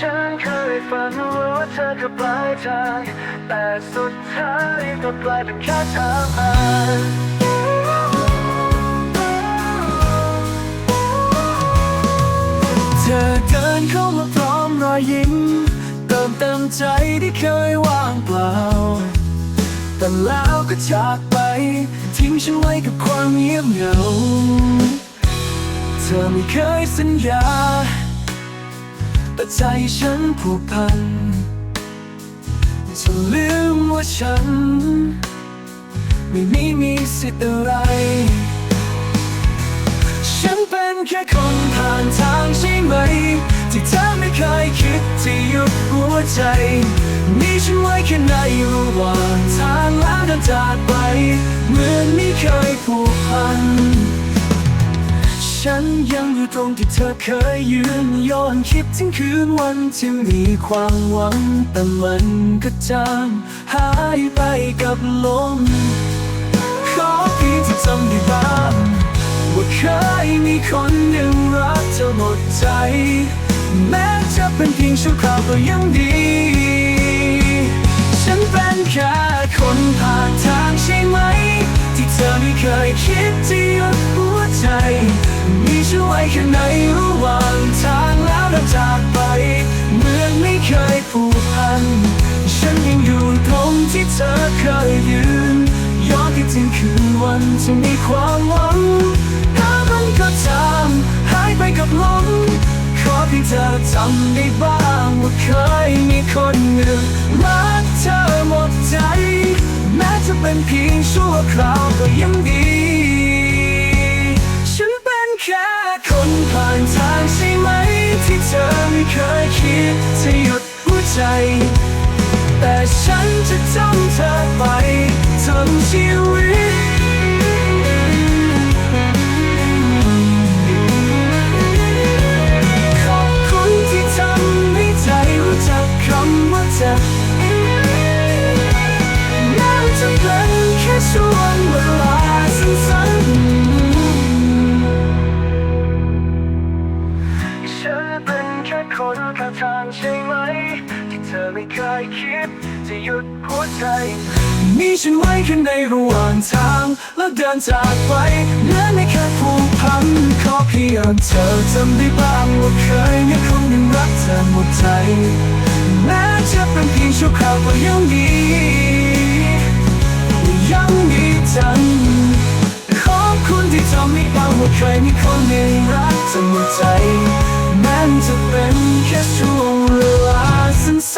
ฉันเคยฝันว่าเธอจะปลายทางแต่สุดท้ายก็กลายเป็นแค่ทางผ่านเธอเดินเข้ามาพร้อมรอยยิ้ม เติมเต็มใจที่เคยว่างเปล่า แต่แล้วก็จากไป ทิ้งฉันไว้กับความเงียบเหงา เธอไม่เคยสัญญา แต่ใจฉันผูกพัน จะลืมว่าฉัน ไม่มีมีสิทธิ์อะไร ฉันเป็นแค่คนผ่านทางใช่ไหม ที่เธอไม่เคยคิดที่หยุดหัวใจมีฉันไว้แค่ในระหว่างทางแล้วเดินจากไป เหมือนไม่เคย ฉันยังอยู่ตรงที่เธอเคยยืนย้อนคิดถึงคืนวันที่มีความหวัง แต่มันก็จางหายไปกับลม ขอเพียงที่จำได้บ้างว่าเคยมีคนหนึ่งรักเธอหมดใจ แม้จะเป็นเพียงชั่วคราวก็ยังดี เคยผูกพัน ฉันยังอยู่ตรงที่เธอเคยยืน ย้อนคิดถึงคืนวันที่มีความหวังถ้ามันก็จางหายไปกับลมขอเพียงเธอจำได้บ้างว่าเคยมีคนหนึ่งรักเธอหมดใจ แม้จะเป็นเพียงชั่วคราวก็ ใจ แต่ฉันจะจำเธอไปทั้งชีวิตขอบคุณที่ทำให้ใจรู้จักคำว่าเจ็บแม้จะเป็นแค่ช่วงเวลาสั้นๆฉันเป็นแค่คนข้างทางใช่ไหม เธอไม่เคยคิดจะหยุดหัวใจ มีฉันไว้แค่ในระหว่างทาง แล้วเดินจากไปเหมือนไม่เคยผูกพันขอเพียงเธอจำได้บ้างว่าเคยมีคนหนึ่งรักเธอหมดใจแม้จะเป็นเพียงชั่วคราวก็ยังดียังมีจันขอบคุณที่ทำให้เรางว่าเคยมีคนหนึ่งรักเธอหมดใจแม้จะเป็นแค่ช่วงเวลาสั้น